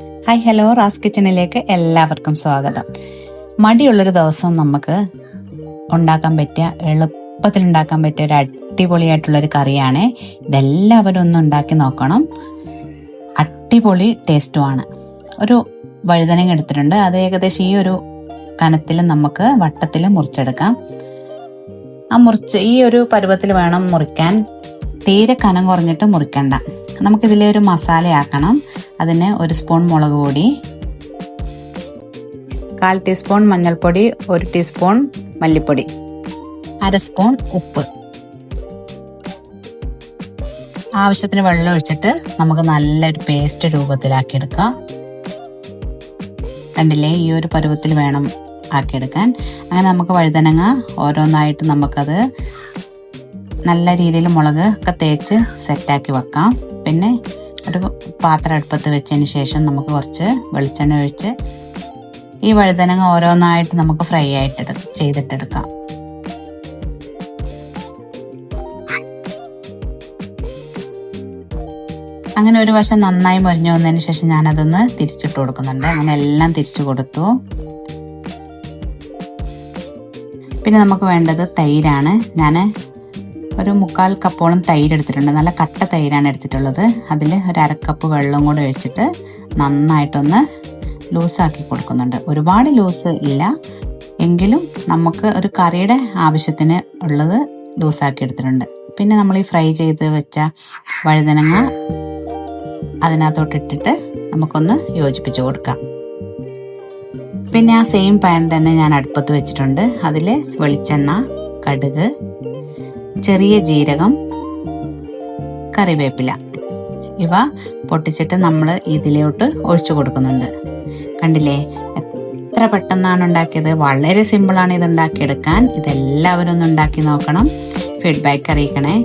Hi hello Ras കിച്ചണിലേക്ക് എല്ലാവർക്കും സ്വാഗതം. മടിയുള്ളൊരു ദിവസം നമുക്ക് ഉണ്ടാക്കാൻ പറ്റിയ എളുപ്പത്തിൽ ഉണ്ടാക്കാൻ പറ്റിയ ഒരു അടിപൊളിയായിട്ടുള്ളൊരു കറിയാണ്. ഇതെല്ലാവരും ഒന്ന് ഉണ്ടാക്കി നോക്കണം. അടിപൊളി ടേസ്റ്റുമാണ്. ഒരു വഴുതനങ്ങ എടുത്തിട്ടുണ്ട്. അത് ഏകദേശം ഈ ഒരു കനത്തിൽ നമുക്ക് വട്ടത്തിൽ മുറിച്ചെടുക്കാം. ആ മുറിച്ച് ഈ ഒരു പരുവത്തിൽ വേണം മുറിക്കാൻ. തീരെ കനം കുറഞ്ഞിട്ട് മുറിക്കണ്ട. നമുക്കിതിലെ ഒരു മസാലയാക്കണം. അതിന് ഒരു സ്പൂൺ മുളക് പൊടി കാൽ ടീസ്പൂൺ മഞ്ഞൾപ്പൊടി ഒരു ടീസ്പൂൺ മല്ലിപ്പൊടി അര സ്പൂൺ ഉപ്പ്. ആവശ്യത്തിന് വെള്ളം ഒഴിച്ചിട്ട് നമുക്ക് നല്ലൊരു പേസ്റ്റ് രൂപത്തിലാക്കിയെടുക്കാം. കണ്ടില്ലേ ഈ ഒരു പരുവത്തിൽ വേണം ആക്കിയെടുക്കാൻ. അങ്ങനെ നമുക്ക് വഴുതനങ്ങ ഓരോന്നായിട്ട് നമുക്കത് നല്ല രീതിയിൽ മുളക് ഒക്കെ തേച്ച് സെറ്റാക്കി വെക്കാം. പിന്നെ ഒരു പാത്രം അടുപ്പത്ത് വെച്ചതിന് ശേഷം നമുക്ക് കുറച്ച് വെളിച്ചെണ്ണ ഒഴിച്ച് ഈ വഴുതനങ്ങ ഓരോന്നായിട്ട് നമുക്ക് ഫ്രൈ ആയിട്ട് ചെയ്തിട്ടെടുക്കാം. അങ്ങനെ ഒരു വശം നന്നായി മുരിഞ്ഞു വന്നതിന് ശേഷം ഞാനതൊന്ന് തിരിച്ചിട്ട് കൊടുക്കുന്നുണ്ട്. അങ്ങനെ എല്ലാം തിരിച്ചു കൊടുത്തു. പിന്നെ നമുക്ക് വേണ്ടത് തൈരാണ്. ഞാൻ ഒരു മുക്കാൽ കപ്പോളം തൈര് എടുത്തിട്ടുണ്ട്. നല്ല കട്ട തൈരാണ് എടുത്തിട്ടുള്ളത്. അതിൽ ഒരു അരക്കപ്പ് വെള്ളം കൂടെ ഒഴിച്ചിട്ട് നന്നായിട്ടൊന്ന് ലൂസാക്കി കൊടുക്കുന്നുണ്ട്. ഒരുപാട് ലൂസ് ഇല്ല. എങ്കിലും നമുക്ക് ഒരു കറിയുടെ ആവശ്യത്തിന് ഉള്ളത് ലൂസാക്കി എടുത്തിട്ടുണ്ട്. പിന്നെ നമ്മൾ ഈ ഫ്രൈ ചെയ്ത് വെച്ച വഴുതനങ്ങ അതിനകത്തോട്ടിട്ടിട്ട് നമുക്കൊന്ന് യോജിപ്പിച്ച് കൊടുക്കാം. പിന്നെ ആ സെയിം പാൻ തന്നെ ഞാൻ അടുപ്പത്ത് വെച്ചിട്ടുണ്ട്. അതിൽ വെളിച്ചെണ്ണ കടുക് ചെറിയ ജീരകം കറിവേപ്പില. ഇവ പൊട്ടിച്ചിട്ട് നമ്മൾ ഇതിലോട്ട് ഒഴിച്ചു കൊടുക്കുന്നുണ്ട്. കണ്ടില്ലേ? എത്ര പെട്ടെന്നാണ് ഉണ്ടാക്കിയത്? വളരെ സിമ്പിളാണ് ഇത് ഉണ്ടാക്കിയെടുക്കാൻ. ഇതെല്ലാവരും ഒന്ന് ഉണ്ടാക്കി നോക്കണം. ഫീഡ്ബാക്ക് അറിയിക്കണേ.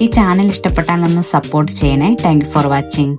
ഈ ചാനൽ ഇഷ്ടപ്പെട്ടാൽ ഒന്ന് സപ്പോർട്ട് ചെയ്യണേ. Thank for watching